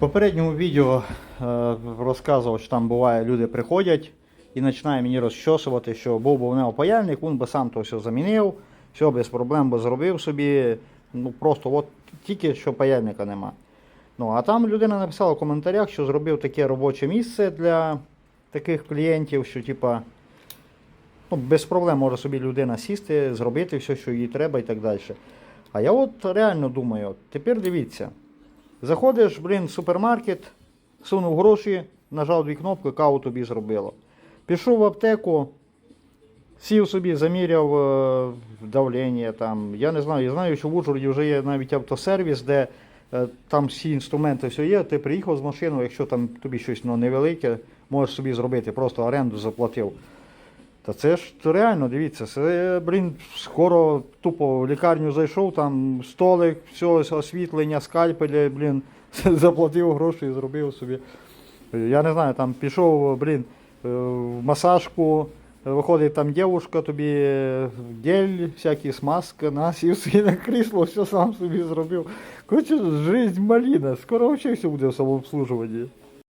попередньому відео е, розказував, що там буває, люди приходять і починає мені розчосувати, що був би в нього паяльник, він би сам то все замінив, все без проблем би зробив собі. Ну просто от тільки що паяльника нема. Ну, а там людина написала в коментарях, що зробив таке робоче місце для таких клієнтів, що типа. Ну, без проблем може собі людина сісти, зробити все, що їй треба і так далі. А я от реально думаю, тепер дивіться. Заходиш, блін, в супермаркет, сунув гроші, нажав дві кнопки, каву тобі зробило. Пішов в аптеку, сів собі, заміряв е, давлення. Там. Я не знаю, я знаю, що в Ужгороді вже є навіть автосервіс, де е, там всі інструменти все є. Ти приїхав з машиною, якщо там тобі щось ну, невелике, можеш собі зробити, просто оренду заплатив. Та це ж реально, дивіться, це, блін, скоро тупо в лікарню зайшов, там столик, все, освітлення, скальпелі, блін, заплатив гроші і зробив собі. Я не знаю, там пішов, блін, е, в масажку, виходить там дівушка, тобі е, гель, всякі смазки, на, сів собі на крісло, все сам собі зробив. Коротше, жизнь маліна, скоро взагалі все буде в самообслужуванні.